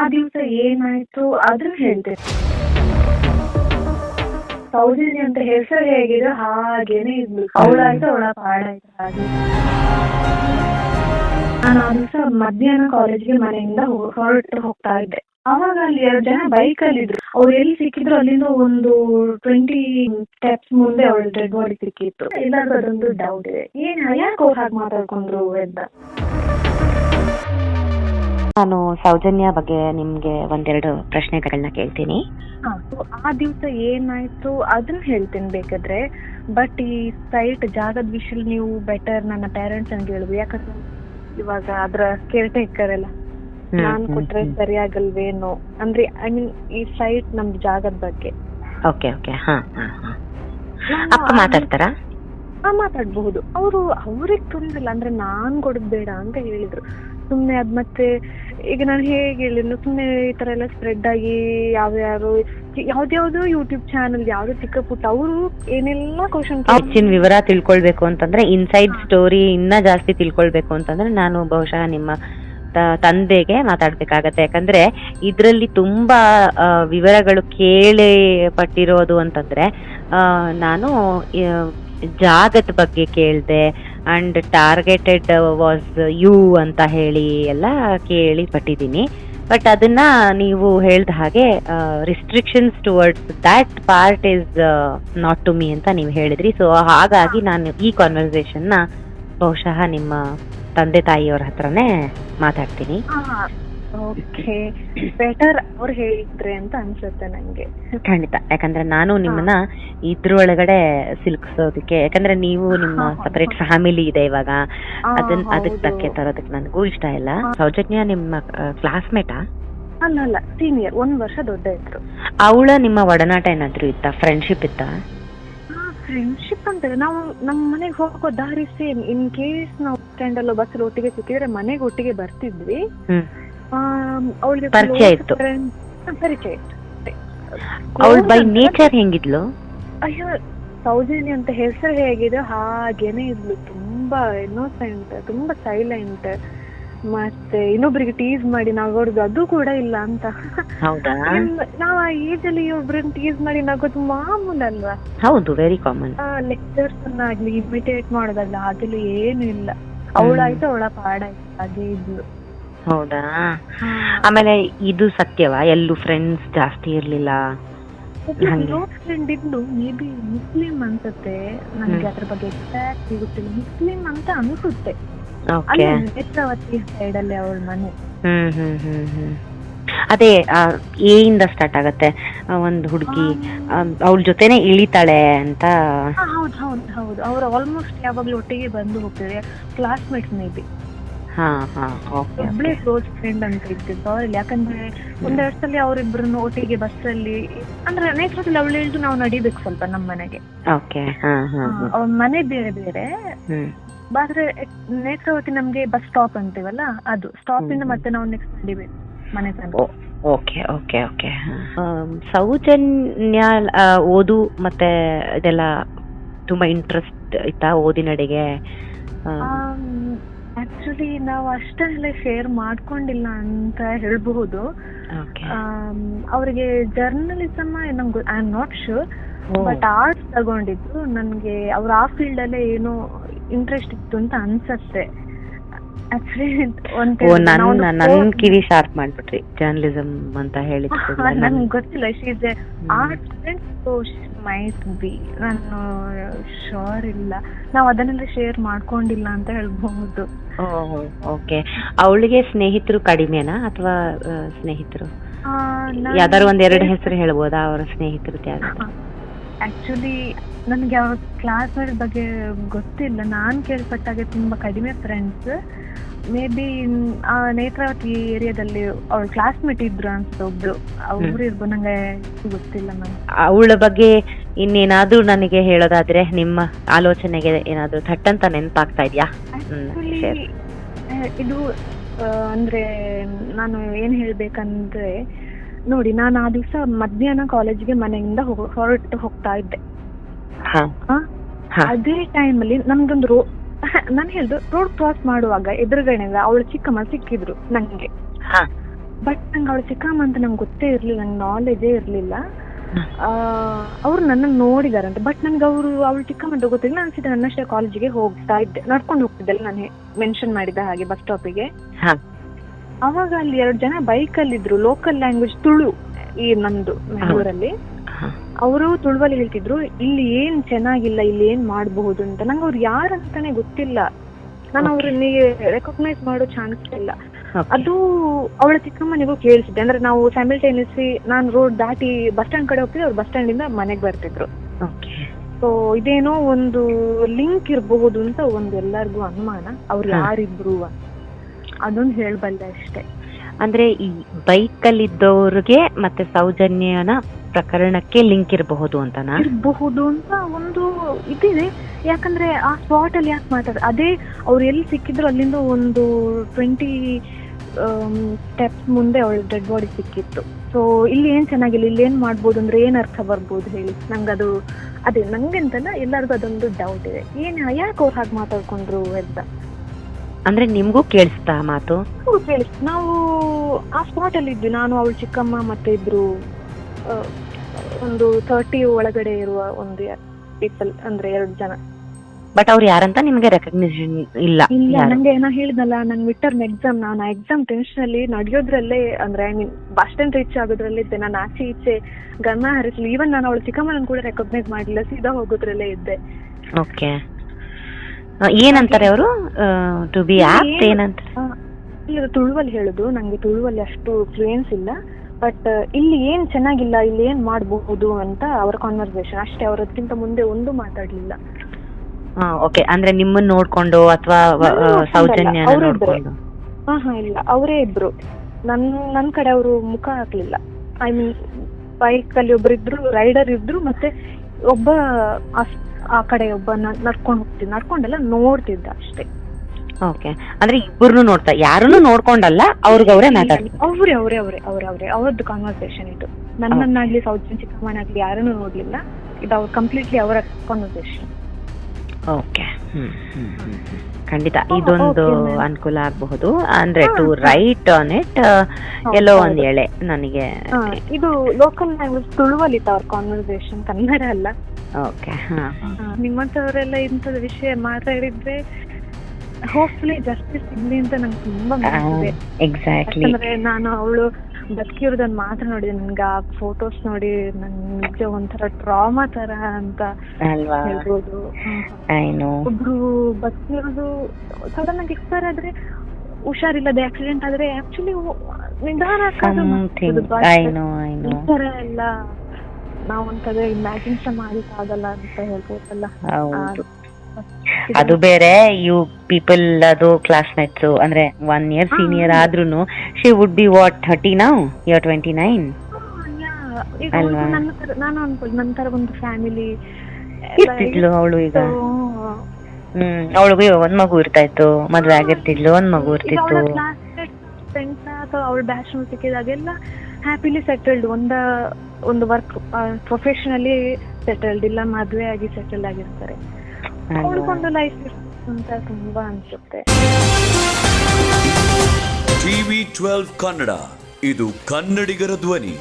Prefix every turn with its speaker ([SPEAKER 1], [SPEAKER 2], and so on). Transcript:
[SPEAKER 1] ಆ ದಿವಸ ಏನಾಯ್ತು ಅದನ್ನ ಹೇಳ್ತೇನೆ. ಸೌಜನ್ಯ ಅಂತ ಹೆಸರು ಹೇಗಿದೆ ಹಾಗೇನೆ ಇದ್ಲು. ಅವಳಾಯ್ತು, ಅವಳ ಪಾಡಾಯ್ತು, ಹಾಗೆ. ನಾನು ಆ ದಿವಸ ಮಧ್ಯಾಹ್ನ ಕಾಲೇಜ್ಗೆ ಮನೆಯಿಂದ ಹೊರಟು ಹೋಗ್ತಾ ಇದ್ದೆ. ಅವಾಗ ಅಲ್ಲಿ ಎರಡು ಜನ ಬೈಕ್ ಅಲ್ಲಿ ಇದ್ರು. ಅವ್ರು ಎಲ್ಲಿ ಸಿಕ್ಕಿದ್ರು ಅಲ್ಲಿಂದ ಒಂದು ಟ್ವೆಂಟಿ ಸ್ಟೆಪ್ಸ್ ಮುಂದೆ ಅವಳ ಡೆಡ್ ಬಾಡಿ ಸಿಕ್ಕಿತ್ತು. ಎಲ್ಲರಿಗೂ ಅದೊಂದು ಡೌಟ್ ಇದೆ. ಏನ್, ಯಾಕೆ ಅವ್ರು ಹಾಗೆ ಮಾತಾಡ್ಕೊಂಡ್ರು ಅಂತ.
[SPEAKER 2] ನಾನು ಸೌಜನ್ಯ ಬಗ್ಗೆ ನಿಮ್ಗೆ ಒಂದೆರಡು ಪ್ರಶ್ನೆಗಳನ್ನ ಕೇಳ್ತೀನಿ.
[SPEAKER 1] ಹಾ, ಆ ದಿವಸ ಏನಾಯ್ತು ಅದನ್ನ ಹೇಳ್ತೀನಿ ಬೇಕಾದ್ರೆ ಬಟ್ ಈ ಸೈಟ್ ಜಾಗದ ವಿಷಯ ನೀವು ಬೆಟರ್ ನನ್ನ ಪೇರೆಂಟ್ಸ್ ಅಂತ ಹೇಳುದು ಯಾಕಂದ್ರೆ ಇವಾಗ ಅದ್ರ ಕೇರ್ ಟೇಕರ್ ಎಲ್ಲ
[SPEAKER 2] ಹ್ಮ್,
[SPEAKER 1] ನಾನ್
[SPEAKER 2] ಹ್ಮ್,
[SPEAKER 1] ಕೊಟ್ರೆ
[SPEAKER 2] ಹ್ಮ್.
[SPEAKER 1] ಸರಿಯಾಗಲ್ವೇನೋ ಅಂದ್ರೆ ಐ ಮೀನ್ ಈ ಸೈಟ್ ನಮ್ದು ಜಾಗದ ಬಗ್ಗೆ.
[SPEAKER 2] ಓಕೆ ಓಕೆ ಹಾ ಹಾ ಅಪ್ಪ ಮಾತಾಡ್ತಾರಾ?
[SPEAKER 1] ಹಾ ಮಾತಾಡ್ಬಹುದು. ಅವರು ಅವ್ರಿಗೆ ತೊಂದ್ರೆ ಇಲ್ಲ ಅಂದ್ರೆ ನಾನ್ ಕೊಡೋದ್ ಬೇಡ ಅಂತ ಹೇಳಿದ್ರು. ಸುಮ್ನೆ ಅದ್ ಮತ್ತೆ ಈಗ ನಾನು ಹೇಗೆ ಹೇಳಿದ್ರು ಸುಮ್ನೆ ಈ ತರ ಎಲ್ಲ ಸ್ಪ್ರೆಡ್ ಆಗಿ ಯಾವ್ಯಾರು ಯಾವ್ದ್ಯಾವ್ದೋ ಯೂಟ್ಯೂಬ್ ಚಾನಲ್ ಯಾವ್ದೋ ಚಿಕ್ಕ ಪುಟ್ಟ ಅವರು ಏನೆಲ್ಲ ಕ್ವಶನ್
[SPEAKER 2] ಹೆಚ್ಚಿನ ವಿವರ ತಿಳ್ಕೊಳ್ಬೇಕು ಅಂತಂದ್ರೆ ಇನ್ಸೈಡ್ ಸ್ಟೋರಿ ಇನ್ನ ಜಾಸ್ತಿ ತಿಳ್ಕೊಳ್ಬೇಕು ಅಂತಂದ್ರೆ ನಾನು ಬಹುಶಃ ನಿಮ್ಮ ತಂದೆಗೆ ಮಾತಾಡ್ಬೇಕಾಗತ್ತೆ. ಯಾಕಂದ್ರೆ ಇದ್ರಲ್ಲಿ ತುಂಬಾ ವಿವರಗಳು ಕೇಳಿ ಪಟ್ಟಿರೋದು ಅಂತಂದ್ರೆ ಆ, ನಾನು ಜಾಗದ ಬಗ್ಗೆ ಕೇಳಿದೆ ಅಂಡ್ ಟಾರ್ಗೆಟೆಡ್ ವಾಸ್ ಯು ಅಂತ ಹೇಳಿ ಎಲ್ಲ ಕೇಳಿ ಪಟ್ಟಿದ್ದೀನಿ. ಬಟ್ ಅದನ್ನ ನೀವು ಹೇಳ್ದ ಹಾಗೆ restrictions towards that part is not to me ಅಂತ ನೀವು ಹೇಳಿದ್ರಿ. ಸೊ ಹಾಗಾಗಿ ನಾನು ಈ ಕಾನ್ವರ್ಸೇಷನ್ನ ಬಹುಶಃ ನಿಮ್ಮ ತಂದೆ ತಾಯಿಯವ್ರ ಹತ್ರನೇ ಮಾತಾಡ್ತೀನಿ.
[SPEAKER 1] ಓಕೆ ಬೆಟರ್ ಅವ್ರು ಹೇಳಿದ್ರೆ ಅಂತ ಅನ್ಸುತ್ತೆ ನಂಗೆ.
[SPEAKER 2] ಖಂಡಿತ. ಯಾಕಂದ್ರೆ ನಾನು ನಿಮ್ಮನ್ನ ಇದ್ರೊಳಗಡೆ ಸಿಲುಕಿಸೋದಕ್ಕೆ ಯಾಕಂದ್ರೆ ನೀವು ನಿಮ್ಮ ಸಪರೇಟ್ ಫ್ಯಾಮಿಲಿ ಇದೆ ಇವಾಗ. ಅದನ್ನ ಅದಕ್ಕೆ
[SPEAKER 1] ತಕ್ಕೆ
[SPEAKER 2] ಧಕ್ಕೆ ತರೋದಕ್ಕೆ ನನಗೂ ಇಷ್ಟ ಇಲ್ಲ. ಸೌಜನ್ಯ ನಿಮ್ಮ ಕ್ಲಾಸ್ಮೇಟಾ
[SPEAKER 1] ಅಲ್ಲ ಅಲ್ಲ ಸೀನಿಯರ್ ಒಂದ್ ವರ್ಷ ದೊಡ್ಡ ಇದ್ರು.
[SPEAKER 2] ಅವಳ ನಿಮ್ಮ ಒಡನಾಟ ಏನಾದ್ರು ಇತ್ತಾ? ಫ್ರೆಂಡ್ಶಿಪ್ ಇತ್ತಾ?
[SPEAKER 1] ಫ್ರೆಂಡ್ಶಿಪ್ ಅಂತ ನಾವು ನಮ್ಮ ಮನೆಗೆ ಹೋಗೋ ದಾರಿ ಸೇಮ್ ಇನ್ ಕೇಸ್ ನಾವು ಸ್ಟ್ಯಾಂಡ್ ಅಲ್ಲೋ ಬಸ್ ಒಟ್ಟಿಗೆ ಸಿಕ್ಕಿದ್ರೆ ಮನೆಗೆ ಒಟ್ಟಿಗೆ ಬರ್ತಿದ್ವಿ. ಅವಳಿಗೆ
[SPEAKER 2] ಪರಿಚಯ ಇತ್ತು.
[SPEAKER 1] ಪರಿಚಯ ಇತ್ತು.
[SPEAKER 2] ಅವಳು ಬೈ ನೇಚರ್ ಹೆಂಗಿದ್ಲು?
[SPEAKER 1] ಅಯ್ಯೋ ಸೌಜನ್ಯ ಅಂತ ಹೆಸರು ಹೇಗಿದೆ. ಹಾಗೇನೆ ಇದ್ಲು. ತುಂಬಾ ಇನ್ನೋಸೆಂಟ್ ತುಂಬಾ ಸೈಲೆಂಟ್ ಮತ್ತೆ ಇನ್ನೊಬ್ರಿಗೆ ಟೀಸ್ ಮಾಡಿ ನಗೋಡುದು ಅದು ಕೂಡ ಇಲ್ಲ ಅಂತ. ನಾವ್ ಆ ಏಜ್ ಅಲ್ಲಿ ಒಬ್ರನ್ನ ಟೀಸ್ ಮಾಡಿ ನಗೋದು ಮಾಮೂಲಲ್ವಾ
[SPEAKER 2] ಹೌದು ವೆರಿ ಕಾಮನ್
[SPEAKER 1] ಲೆಕ್ಚರ್ಸ್ ಆಗ್ಲಿ ಇಮಿಟೇಟ್ ಮಾಡೋದಲ್ಲ ಅದೆಲ್ಲ ಏನು ಇಲ್ಲ. ಅವಳಾಯ್ತು ಅವಳ ಪಾಡಾಯ್ತು ಅದೇ ಇದ್ಲು.
[SPEAKER 2] ಹೌದಾ? ಆಮೇಲೆ ಇದು ಸತ್ಯವಾ? ಎಲ್ಲೂ ಫ್ರೆಂಡ್ಸ್ ಜಾಸ್ತಿ ಇರ್ಲಿಲ್ಲ? ಹಂಗೆ.
[SPEAKER 1] ಫ್ರೆಂಡ್ ಇದ್ಲು ಮೇ ಬಿ ಮುಸ್ಲಿಂ ಅನ್ಸುತ್ತೆ. ನನಗೆ ಅದ್ರ ಬಗ್ಗೆ ಎಕ್ಸಾಕ್ಟ್ ಗೊತ್ತಿಲ್ಲ. ಮುಸ್ಲಿಂ ಅಂತ ಅನ್ಸುತ್ತೆ.
[SPEAKER 2] ಓಕೆ
[SPEAKER 1] ನೇತ್ರಾವತಿ ಸೈಡ್ ಅಲ್ಲಿ ಅವಳ ಮನೆ.
[SPEAKER 2] ಹ್ಮ್ ಹ್ಮ್ ಹ್ಮ್ ಹ್ಮ್. ಅದೇ ಎ ಇಂದ ಸ್ಟಾರ್ಟ್ ಆಗತ್ತೆ. ಒಂದು ಹುಡುಗಿ ಅವಳ ಜೊತೆನೆ ಇಳಿತಾಳೆ ಅಂತ.
[SPEAKER 1] ಹೌದು ಹೌದು ಹೌದು. ಅವ್ರು ಆಲ್ಮೋಸ್ಟ್ ಯಾವಾಗ್ಲೂ ಒಟ್ಟಿಗೆ ಬಂದು ಹೋಗ್ತಾರೆ ಕ್ಲಾಸ್ಮೇಟ್ಸ್ ಮೇ ಬಿ
[SPEAKER 2] ಹಾ ಹಾ ಓಕೆ
[SPEAKER 1] ಒಬ್ಳೆ ಕ್ಲೋಸ್ ಫ್ರೆಂಡ್ ಅಂತ ಇರ್ತಿತ್ತು ಅವ್ರಲ್ಲಿ. ಯಾಕಂದ್ರೆ ಒಂದೆರಡು ಸಲ ಅವರಿಬ್ಬರನ್ನು ಒಟ್ಟಿಗೆ ಬಸ್ಸಲ್ಲಿ ಅಂದ್ರೆ ನೇತ್ರದಲ್ಲಿ ಅವಳು ಹೇಳಿದ್ರು ನಾವು ನಡಿಬೇಕು ಸ್ವಲ್ಪ ನಮ್ಮ ಮನೆಗೆ.
[SPEAKER 2] ಓಕೆ ಹಾ ಹಾ.
[SPEAKER 1] ಅವ್ರ ಮನೆ ಬೇರೆ ಬೇರೆ. ಆದ್ರೆ ನೇತ್ರಾವತಿ ನಮ್ಗೆ ಬಸ್ ಸ್ಟಾಪ್ ಅಂತೀವಲ್ಲ ಅದು. ಸ್ಟಾಪ್ ಇಂದ ಮತ್ತೆ ನಾವು ನೆಕ್ಸ್ಟ್ ನಡಿಬೇಕು ಮನೆ ತನಕ.
[SPEAKER 2] ಓಕೆ ಓಕೆ ಓಕೆ ಸೌಜನ್ಯ ಓದು ಮತ್ತೆ ಇದೆಲ್ಲ ತುಂಬಾ ಇಂಟ್ರೆಸ್ಟ್ ಇತ್ತಾ ಓದಿನಡೆಗೆ?
[SPEAKER 1] ಆಕ್ಚುಲಿ ನಾವು ಅಷ್ಟೆಲ್ಲ ಶೇರ್ ಮಾಡ್ಕೊಂಡಿಲ್ಲ ಅಂತ ಹೇಳ್ಬಹುದು. ಅವ್ರಿಗೆ ಜರ್ನಲಿಸಮ್ ನಮ್ಗೆ I am not sure. But arts ತಗೊಂಡಿದ್ದು ನನಗೆ ಅವ್ರ ಆ ಫೀಲ್ಡ್ ಅಲ್ಲೇ ಏನೋ ಇಂಟ್ರೆಸ್ಟ್ ಇತ್ತು ಅಂತ ಅನ್ಸತ್ತೆ.
[SPEAKER 2] ನನ್ ಕಿವಿ ಶಾರ್ಪ್ ಮಾಡ್ಬಿಟ್ರಿ ಜರ್ನಲಿಸಮ್ ಅಂತ ಹೇಳಿದ್ರು
[SPEAKER 1] ನನ್ಗೆ ಗೊತ್ತಿಲ್ಲ she's art student so might be ನಾನು ಶೋರ್ ಇಲ್ಲ. ನಾವು ಅದನ್ನೆಲ್ಲ ಶೇರ್ ಮಾಡ್ಕೊಂಡಿಲ್ಲ ಅಂತ ಹೇಳ್ಬಹುದು.
[SPEAKER 2] ಓಕೆ ಅವಳಿಗೆ ಸ್ನೇಹಿತರು ಕಡಿಮೆನಾ? ಅಥವಾ ಸ್ನೇಹಿತರು? ಯಾವ್ದಾದ್ರು ಒಂದ್ ಎರಡು ಹೆಸರು ಹೇಳ್ಬೋದಾ? ಅವರ ಸ್ನೇಹಿತರು
[SPEAKER 1] ಆಕ್ಚುಲಿ ನನಗೆ ಅವ್ರ ಕ್ಲಾಸ್ ಬಗ್ಗೆ ಗೊತ್ತಿಲ್ಲ. ನಾನು ಕೇಳ್ಪಟ್ಟಾಗೆ ತುಂಬಾ ಕಡಿಮೆ ಫ್ರೆಂಡ್ಸ್ ಮೇ ಬಿ ಆ ನೇತ್ರಾವತಿ ಏರಿಯಾದಲ್ಲಿ ಅವಳ ಕ್ಲಾಸ್ಮೇಟ್ ಇದ್ರು ಅನ್ಸುತ್ತೆ ಒಬ್ರು. ಅವ್ರು ಇರ್ಬೋದು ನಂಗೆ ಗೊತ್ತಿಲ್ಲ ಮ್ಯಾಮ್
[SPEAKER 2] ಅವಳ ಬಗ್ಗೆ ಇನ್ನೇನಾದ್ರೂ ನನಗೆ ಹೇಳೋದಾದ್ರೆ ನಿಮ್ಮ ಆಲೋಚನೆಗೆ ಏನಾದ್ರೂ ಥಟ್ಟಂತ ನೆನಪಾಗ್ತಾ ಇದ್ಯಾ?
[SPEAKER 1] ಇದು ಅಂದ್ರೆ ನಾನು ಏನ್ ಹೇಳ್ಬೇಕಂದ್ರೆ ನೋಡಿ ನಾನು ಆ ದಿವಸ ಮಧ್ಯಾಹ್ನ ಕಾಲೇಜಿಗೆ ಮನೆಯಿಂದ ಹೊರಟು ಹೋಗ್ತಾ ಇದ್ದೆ. ಅದೇ ಟೈಮಲ್ಲಿ ನಮ್ದೊಂದು ರೋ ನಾನು ಹೇಳ್ದು ರೋಡ್ ಕ್ರಾಸ್ ಮಾಡುವಾಗ ಎದುರುಗಡೆಯಿಂದ ಅವಳು ಚಿಕ್ಕಮ್ಮ ಸಿಕ್ಕಿದ್ರು ನಂಗೆ. ಬಟ್ ನಂಗೆ ಅವಳು ಚಿಕ್ಕಮ್ಮ ಅಂತ ನಂಗೆ ಗೊತ್ತೇ ಇರ್ಲಿಲ್ಲ ನಂಗೆ ನಾಲೆಜೇ ಇರ್ಲಿಲ್ಲ.
[SPEAKER 2] ಆ
[SPEAKER 1] ಅವ್ರು ನನ್ನನ್ನು ನೋಡಿದಾರಂತೆ ಬಟ್ ನನ್ಗೆ ಅವರು ಅವಳು ಚಿಕ್ಕಮ್ಮ ಅಂತ ಗೊತ್ತಿಲ್ಲ. ನಾನು ಸೀದಾ ನನ್ನಷ್ಟೇ ಕಾಲೇಜಿಗೆ ಹೋಗ್ತಾ ಇದ್ದೆ. ನಡ್ಕೊಂಡು ಹೋಗ್ತಿದ್ದೆಲ್ಲ ನಾನು ಮೆನ್ಷನ್ ಮಾಡಿದ ಹಾಗೆ ಬಸ್ ಸ್ಟಾಪಿಗೆ ಅವಾಗ ಅಲ್ಲಿ ಎರಡು ಜನ ಬೈಕಲ್ಲಿ ಇದ್ರು ಲೋಕಲ್ ಲ್ಯಾಂಗ್ವೇಜ್ ತುಳು ಈ ನಮ್ದು ಮ್ಯಾಂಗ್ಳೂರಲ್ಲಿ
[SPEAKER 2] ಹಾ.
[SPEAKER 1] ಅವರು ತುಳುವಲ್ಲಿ ಹೇಳ್ತಿದ್ರು ಇಲ್ಲಿ ಏನ್ ಚೆನ್ನಾಗಿಲ್ಲ ಇಲ್ಲಿ ಏನ್ ಮಾಡಬಹುದು ಅಂತ. ನಂಗೆ ಅವ್ರು ಯಾರಂತಾನೆ ಗೊತ್ತಿಲ್ಲ. ನಾನು
[SPEAKER 2] Okay.
[SPEAKER 1] ಅವ್ರನ್ನಿಗೆ ರೆಕಗ್ನೈಸ್ ಮಾಡೋ ಚಾನ್ಸ್ ಇಲ್ಲ. ಅದು ಅವಳ ಚಿಕ್ಕಮ್ಮನಿಗೂ ಕೇಳಿಸಿದ್ದೆ. ಅಂದ್ರೆ ನಾವು ಸ್ಯಾಮಿಲ್ಟೇನಿಯಸ್ಲಿ ನಾನು ರೋಡ್ ದಾಟಿ ಬಸ್ ಸ್ಟ್ಯಾಂಡ್ ಕಡೆ ಹೋಗ್ತಿದ್ದೆ ಅವ್ರು ಬಸ್ ಸ್ಟ್ಯಾಂಡ್ ಇಂದ ಮನೆಗೆ ಬರ್ತಿದ್ರು. ಸೊ ಇದೇನೋ ಒಂದು ಲಿಂಕ್ ಇರಬಹುದು ಅಂತ ಒಂದು ಎಲ್ಲರಿಗೂ ಅನುಮಾನ. ಅವ್ರು
[SPEAKER 2] ಯಾರಿದ್ರು
[SPEAKER 1] ಯಾರಿಬ್ರು ಅಂತ. ಅದೊಂದು ಹೇಳ್ಬಲ್ಲೆ ಅಷ್ಟೇ.
[SPEAKER 2] ಅಂದ್ರೆ ಈ ಬೈಕ್ ಅಲ್ಲಿ ಇದ್ದವ್ರಿಗೆ ಮತ್ತೆ ಸೌಜನ್ಯನ ಪ್ರಕರಣಕ್ಕೆ ಲಿಂಕ್ ಇರಬಹುದು ಅಂತನಾ
[SPEAKER 1] ಇರಬಹುದು ಅಂತ ಒಂದು ಇದಿದೆ. ಯಾಕಂದ್ರೆ ಆ ಸ್ಪಾಟ್ ಅಲ್ಲಿ ಯಾಕೆ ಮಾತಾಡ ಅದೇ ಅವ್ರು ಎಲ್ಲಿ ಸಿಕ್ಕಿದ್ರು ಅಲ್ಲಿಂದ ಒಂದು ಟ್ವೆಂಟಿ ಸ್ಟೆಪ್ಸ್ ಮುಂದೆ ಅವಳು ಡೆಡ್ ಬಾಡಿ ಸಿಕ್ಕಿತ್ತು. ಸೊ ಇಲ್ಲಿ ಏನ್ ಚೆನ್ನಾಗಿಲ್ಲ ಇಲ್ಲಿ ಏನ್ ಮಾಡ್ಬೋದು ಅಂದ್ರೆ ಏನ್ ಅರ್ಥ ಬರ್ಬೋದು ಹೇಳಿ. ನಂಗೆ ಅದು ಅದೇ ನಂಗೆ ಅಂತಲ್ಲ ಎಲ್ಲರಿಗೂ ಅದೊಂದು ಡೌಟ್ ಇದೆ. ಏನ್ ಯಾಕೆ ಅವ್ರು ಹಾಗೆ ಮಾತಾಡ್ಕೊಂಡ್ರು ಅಂತ?
[SPEAKER 2] ಅಂದ್ರೆ ನಿಮ್ಗೂ ಕೇಳಿಸ್ತಾ ಮಾತು?
[SPEAKER 1] ಕೇಳಿಸ್ತು. ನಾವು ಆ ಸ್ಪಾಟ್ ಅಲ್ಲಿ ಇದ್ವಿ. ನಾನು ಅವಳು ಚಿಕ್ಕಮ್ಮ ಮತ್ತೆ ಇಬ್ರು. ಒಂದು ತರ್ಟಿ ಒಳಗಡೆ ಇರುವ ಒಂದು ಪೀಪಲ್ ಅಂದ್ರೆ ಎರಡು ಜನ.
[SPEAKER 2] ಬಟ್ ಅವ್ರು ಯಾರಂತ ನಿಮಗೆ ರೆಕಗ್ನಿಷನ್ ಇಲ್ಲ.
[SPEAKER 1] ಇಲ್ಲ? ನಂಗೆ ಏನ ಹೇಳಿದ್ನಲ್ಲ ನಂಗೆ ಮಿಟ್ಟರ್ಮ್ ಎಕ್ಸಾಮ್ ನಾನು ಎಕ್ಸಾಮ್ ಟೆನ್ಷನ್ ಅಲ್ಲಿ ನಡೆಯೋದ್ರಲ್ಲೇ ಅಂದ್ರೆ I mean bus stand reach ಆಗೋದ್ರಲ್ಲೇ ಇದ್ದೆ. ನಾನು ಆಚೆ ಈಚೆ ಗಮನ ಹರಿಸಲಿ. ಈವನ್ ನಾನು ಅವಳು ಚಿಕ್ಕಮ್ಮನ ಕೂಡ ರೆಕಗ್ನೈಸ್ ಮಾಡಿಲ್ಲ ಸೀದಾ ಹೋಗೋದ್ರಲ್ಲೇ ಇದ್ದೆ.
[SPEAKER 2] ಓಕೆ ಏನಂತಾರೆ ಅವರು? ಟು ಬಿ ಆಪ್
[SPEAKER 1] ಏನು-
[SPEAKER 2] ಏನಂತಾರೆ
[SPEAKER 1] ಆ, ಇಲ್ಲ ತುಳುವಲ್ಲಿ ಹೇಳುದು. ನಂಗೆ ತುಳುವಲ್ಲಿ ಅಷ್ಟು ಫ್ಲೂಯೆನ್ಸ್ ಇಲ್ಲ. ಬಟ್ ಇಲ್ಲಿ ಏನ್ ಚೆನ್ನಾಗಿಲ್ಲ ಇಲ್ಲಿ ಏನ್ ಮಾಡಬಹುದು ಅಂತ ಅವರ ಕಾನ್ವರ್ಸೇಷನ್ ಅಷ್ಟೇ ಅವರದ್ಕಿಂತ ಮುಂದೆ ಒಂದು ಮಾತಾಡ್ಲಿಲ್ಲ.
[SPEAKER 2] ಓಕೆ ಅಂದ್ರೆ ನಿಮ್ಮನ್ನ ನೋಡ್ಕೊಂಡು ಅಥವಾ ಸೌಜನ್ಯನ ನೋಡ್ಕೊಂಡು?
[SPEAKER 1] ಹಾ ಹಾ ಇಲ್ಲ. ಅವರೇ ಇಬ್ರು. ನನ್ ನನ್ ಕಡೆ ಅವರು ಮುಖ ಹಾಕ್ಲಿಲ್ಲ. ಐ ಮೀನ್ ಬೈಕ್ ಅಲ್ಲಿ ಒಬ್ರು ಇದ್ರು ರೈಡರ್ ಇದ್ರು ಮತ್ತೆ ಒಬ್ಬ ಆ- ಕಡೆ ಒಬ್ಬ ನಡ್ಕೊಂಡು ನಡ್ಕೊಂಡ್ ಹೋಗ್ತಿದ್ದ. ನಡ್ಕೊಂಡೆಲ್ಲ ನೋಡ್ತಿದ್ದ ಅಷ್ಟೇ.
[SPEAKER 2] ಓಕೆ ಅಂದ್ರೆ ಇಬ್ಬರು ನೋಡ್ತಾ ಯಾರನ್ನು ನೋಡ್ಕೊಂಡಲ್ಲ ಅವ್ರಿಗೆ ಅವರೇ ಮಾತಾಡ್ತಾರೆ.
[SPEAKER 1] ಅವ್ರೆ ಅವ್ರೆ ಅವ್ರೆ ಅವ್ರೇ ಅವ್ರೆ ಅವ್ರದ್ದು ಕಾನ್ವರ್ಸೇಷನ್ ಇದು. ನನ್ನನ್ನಾಗ್ಲಿ ಸೌಜನ್ ಚಿಕ್ಕಮ್ಮನಾಗ್ಲಿ ಯಾರನ್ನು ನೋಡ್ಲಿಲ್ಲ. ಇದು ಅವ್ರು ಕಂಪ್ಲೀಟ್ಲಿ ಅವರ ಕಾನ್ವರ್ಸೇಷನ್
[SPEAKER 2] ಓಕೆ. ಖಂಡಿತ. ಇದೊಂದು ಅನುಕೂಲ ಆಗಬಹುದು. ಅಂದ್ರೆ ಟು ರೈಟ್ ಆನ್ ಇಟ್ ಎಲ್ಲೋ ಒಂದ್ ಎಳೆ ನನಗೆ
[SPEAKER 1] ಇದು ಲೋಕಲ್ ಲ್ಯಾಂಗ್ವೇಜ್ ತುಳುವಲ್ಲಿ ಅವ್ರ ಕಾನ್ವರ್ಸೇಷನ್ ಕನ್ನಡ ಅಲ್ಲ.
[SPEAKER 2] ಓಕೆ ಹಾ
[SPEAKER 1] ನಿಮ್ಮಂತವರೆಲ್ಲ ಇಂಥದ ವಿಷಯ ಮಾತಾಡಿದ್ರೆ ಹೋಪ್ಫುಲಿ ಜಸ್ಟಿಸ್ ಸಿಗ್ಲಿ ಅಂತ ನಂಗೆ ತುಂಬಾ ಮನಸ್ಸಿದೆ.
[SPEAKER 2] ಎಕ್ಸಾಕ್ಟ್ಲಿ
[SPEAKER 1] ಯಾಕಂದ್ರೆ ನಾನು ಅವಳು ಬದುಕಿರೋದನ್ನ ಮಾತ್ರ ನೋಡಿದೆ ನನ್ಗೆ ಆ ಫೋಟೋಸ್ ನೋಡಿ ನನ್ ನಿಜ ಒಂಥರ ಟ್ರಾಮಾ ತರ ಅಂತ ಹೇಳ್ಬೋದು. ಒಬ್ರು ಬದುಕಿರೋದು ಸಡನ್ ಆಗಿ ಎಕ್ಸ್ಪೈರ್ ಆದ್ರೆ ಹುಷಾರಿಲ್ಲದೆ ಆಕ್ಸಿಡೆಂಟ್ ಆದ್ರೆ ಆಕ್ಚುಲಿ ನಿಧಾನ ಈ ತರ ಎಲ್ಲ ನಾವ್ ಅಂತದೇ ಇಮ್ಯಾಜಿನ್ ಸಹ ಮಾಡಿಕ್ ಆಗಲ್ಲ ಅಂತ ಹೇಳ್ಬೋದಲ್ಲ
[SPEAKER 2] ಅದು ಬೇರೆ ಯು ಪೀಪಲ್ ಅದು ಕ್ಲಾಸ್ಮೇಟ್ಸ್ ಅಂದ್ರೆ ಒನ್ ಇಯರ್ ಸೀನಿಯರ್
[SPEAKER 1] ಆದ್ರೂ
[SPEAKER 2] ಆದ್ರೂನು she would be what thirty now year twenty nine
[SPEAKER 1] ಹಾ, ಈಗ
[SPEAKER 2] ಅಲ್ವಾ?
[SPEAKER 1] ನನ್ನ ತರ ನಾನು ಅನ್ಕೊಳ್ಳಿ ನನ್ನ ತರ ಒಂದು ಫ್ಯಾಮಿಲಿ
[SPEAKER 2] ಇರ್ತಿದ್ಲು ಅವಳು ಈಗ. ಹ್ಮ್. ಅವಳಿಗೂ ಒಂದ್ ಮಗು ಇರ್ತಾ ಇತ್ತು ಮದ್ವೆ ಆಗಿರ್ತಿದ್ಲು ಒಂದ್ ಮಗು ಇರ್ತಿತ್ತು.
[SPEAKER 1] ಫ್ರೆಂಡ್ಸ್ ಅಥವಾ ಅವಳ ಬ್ಯಾಚ್ ಸಿಕ್ಕಿದಾಗೆಲ್ಲ ಹ್ಯಾಪಿಲಿ ಸೆಟಲ್ಡ್ ಒಂದ ಒಂದು ವರ್ಕ್ ಪ್ರೊಫೆಷನಲಿ ಸೆಟಲ್ಡ್ ಇಲ್ಲ ಮದುವೆ ಆಗಿ ಸೆಟಲ್ ಆಗಿರ್ತಾರೆ? ಅವಳಿಗೊಂದು ಲೈಫ್ ಅಂತ ತುಂಬಾ ಅನ್ಸುತ್ತೆ.
[SPEAKER 3] ಟಿವಿ ಟ್ವೆಲ್ವ್ ಕನ್ನಡ ಇದು ಕನ್ನಡಿಗರ ಧ್ವನಿ.